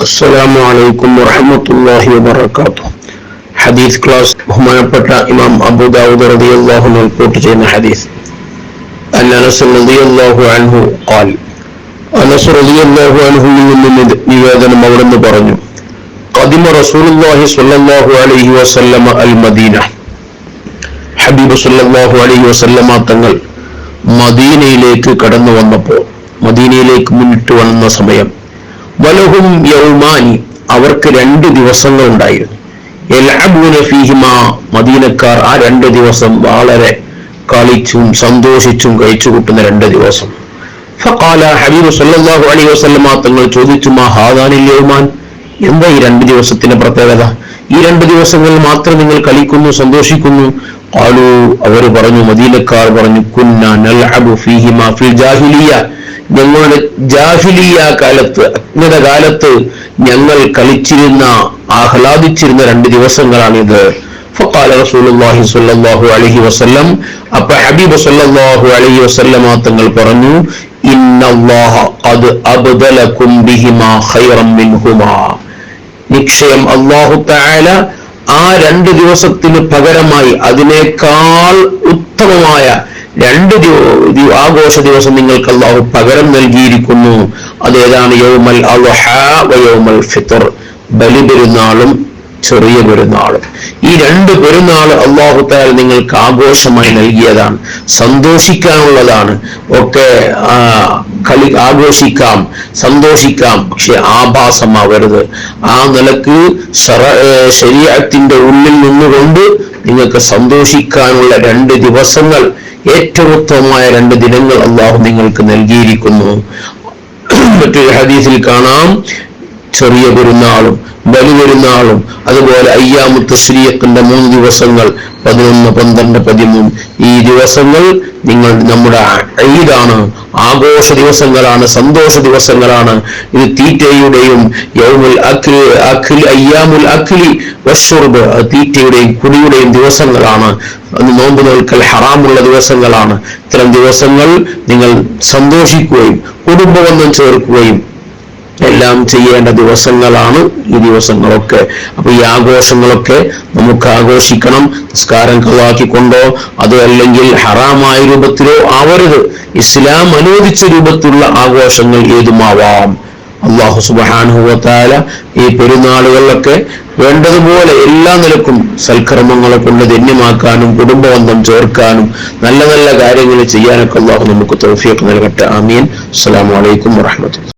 അസ്സലാമു അലൈക്കും വറഹ്മത്തുള്ളാഹി വബറകാതുഹു. ഹദീസ് ക്ലാസ് ബഹുമാനപ്പെട്ട ഇമാം അബൂദാവൂദ് റളിയല്ലാഹു അൻഹു റിപ്പോർട്ട് ചെയ്യുന്ന ഹദീസ്. അൻ അനസ് റളിയല്ലാഹു അൻഹു ഖാൽ അനസ് റളിയല്ലാഹു അൻഹു നിന്ന് നിവ- നിവേദനം അവിടുന്ന് പറഞ്ഞു ഖദിമ റസൂലുള്ളാഹി സ്വല്ലല്ലാഹു അലൈഹി വസല്ലമ അൽ മദീന ഹബീബ് സ്വല്ലല്ലാഹു അലൈഹി വസല്ലമ തങ്ങൾ മദീനയിലേക്ക് കടന്നു വന്നപ്പോൾ മദീനയിലേക്ക് മുന്നിട്ട് വന്ന സമയം വലഹും യൗമാനി അവർക്ക് രണ്ട് ദിവസങ്ങൾ ഉണ്ടായിരുന്നു ഫീഹിമ മദീനക്കാർ ആ രണ്ട് ദിവസം വളരെ കളിച്ചും സന്തോഷിച്ചും കഴിച്ചു കൂട്ടുന്ന രണ്ട് ദിവസം. ഫഖാല ഹബീബ് സല്ലാഹു അലൈഹി വസല്ലമ തങ്ങൾ ചോദിച്ചു മാ ഹാദാനിൽ യൗമാൻ? എന്താ ഈ രണ്ട് ദിവസത്തിന്റെ പ്രത്യേകത? ഈ രണ്ട് ദിവസങ്ങളിൽ മാത്രം നിങ്ങൾ കളിക്കുന്നു സന്തോഷിക്കുന്നു? ആലു അവർ പറഞ്ഞു മദീനക്കാർ പറഞ്ഞു കുന്ന നൽഅബു ഫീഹിമ ഫിൽ ജാഹിലിയ. ഞങ്ങളുടെ ജാഹിലിയ കാലത്ത് അജ്ഞത കാലത്ത് ഞങ്ങൾ കളിച്ചിരുന്ന ആഹ്ലാദിച്ചിരുന്ന രണ്ട് ദിവസങ്ങളാണിത്. അലൈഹി വസല്ലമ തങ്ങൾ പറഞ്ഞു ഇന്നല്ലാഹ ഖദ് അബ്ദലകും ബിഹിമാ മിൻഹുമാ. നിക്ഷയം അള്ളാഹു തആല ആ രണ്ട് ദിവസത്തിന് പകരമായി അതിനേക്കാൾ ഉത്തമമായ രണ്ട് ആഘോഷ ദിവസം നിങ്ങൾക്ക് അള്ളാഹു പകരം നൽകിയിരിക്കുന്നു. അതേതാണ് യൗമൽ യൗമൽ ഫിത്ർ. ബലി പെരുന്നാളും ചെറിയ പെരുന്നാളും. ഈ രണ്ട് പെരുന്നാൾ അള്ളാഹു താൽ നിങ്ങൾക്ക് ആഘോഷമായി നൽകിയതാണ്. സന്തോഷിക്കാനുള്ളതാണ്. ഒക്കെ ആ, കളി ആഘോഷിക്കാം സന്തോഷിക്കാം. പക്ഷെ ആഭാസമാവരുത്. ആ നിലയ്ക്ക് ശരീരത്തിന്റെ ഉള്ളിൽ നിന്നുകൊണ്ട് നിങ്ങൾക്ക് സന്തോഷിക്കാനുള്ള രണ്ട് ദിവസങ്ങൾ ഏറ്റവും ഉത്തമമായ രണ്ട് ദിനങ്ങൾ അള്ളാഹു നിങ്ങൾക്ക് നൽകിയിരിക്കുന്നു. മറ്റൊരു ഹദീസിൽ കാണാം. ചെറിയ പെരുന്നാളും ബലിപെരുന്നാളും അതുപോലെ അയ്യാമു തശ്രീഖിന്റെ മൂന്ന് ദിവസങ്ങൾ പതിനൊന്ന് പന്ത്രണ്ട് പതിമൂന്ന്. ഈ ദിവസങ്ങൾ നിങ്ങൾ നമ്മുടെ ഈദാണ്. ആഘോഷ ദിവസങ്ങളാണ് സന്തോഷ ദിവസങ്ങളാണ്. ഇത് തീറ്റയുടെയും യൗമുൽ അഖിൽ അഖിൽ അയ്യാമുൽ അഖിലി വഷുർബ് തീറ്റയുടെയും കുടിയുടെയും ദിവസങ്ങളാണ്. അന്ന് നോമ്പ് നോൽക്കൽ ഹറാമുള്ള ദിവസങ്ങളാണ്. ഇത്തരം ദിവസങ്ങൾ നിങ്ങൾ സന്തോഷിക്കുകയും കുടുംബബന്ധം ചേർക്കുകയും എല്ലാം ചെയ്യേണ്ട ദിവസങ്ങളാണ് ഈ ദിവസങ്ങളൊക്കെ. അപ്പൊ ഈ ആഘോഷങ്ങളൊക്കെ നമുക്ക് ആഘോഷിക്കണം നിസ്കാരം കളാക്കിക്കൊണ്ടോ അതോ അല്ലെങ്കിൽ ഹറാമായ രൂപത്തിലോ ആവരുത്. ഇസ്ലാം അനുവദിച്ച രൂപത്തിലുള്ള ആഘോഷങ്ങൾ ഏതുമാവാം? അള്ളാഹു സുബാനുഭവത്താല ഈ പെരുന്നാളുകളിലൊക്കെ വേണ്ടതുപോലെ എല്ലാ നിലക്കും സൽക്കർമ്മങ്ങളെ കൊണ്ട് ധന്യമാക്കാനും കുടുംബബന്ധം ചേർക്കാനും നല്ല നല്ല കാര്യങ്ങൾ ചെയ്യാനൊക്കെ അള്ളാഹു നമുക്ക് തൗഫീഖ് നൽകട്ടെ. ആമീൻ. അസ്സലാമു അലൈക്കും വറഹ്മത്തുള്ളാഹി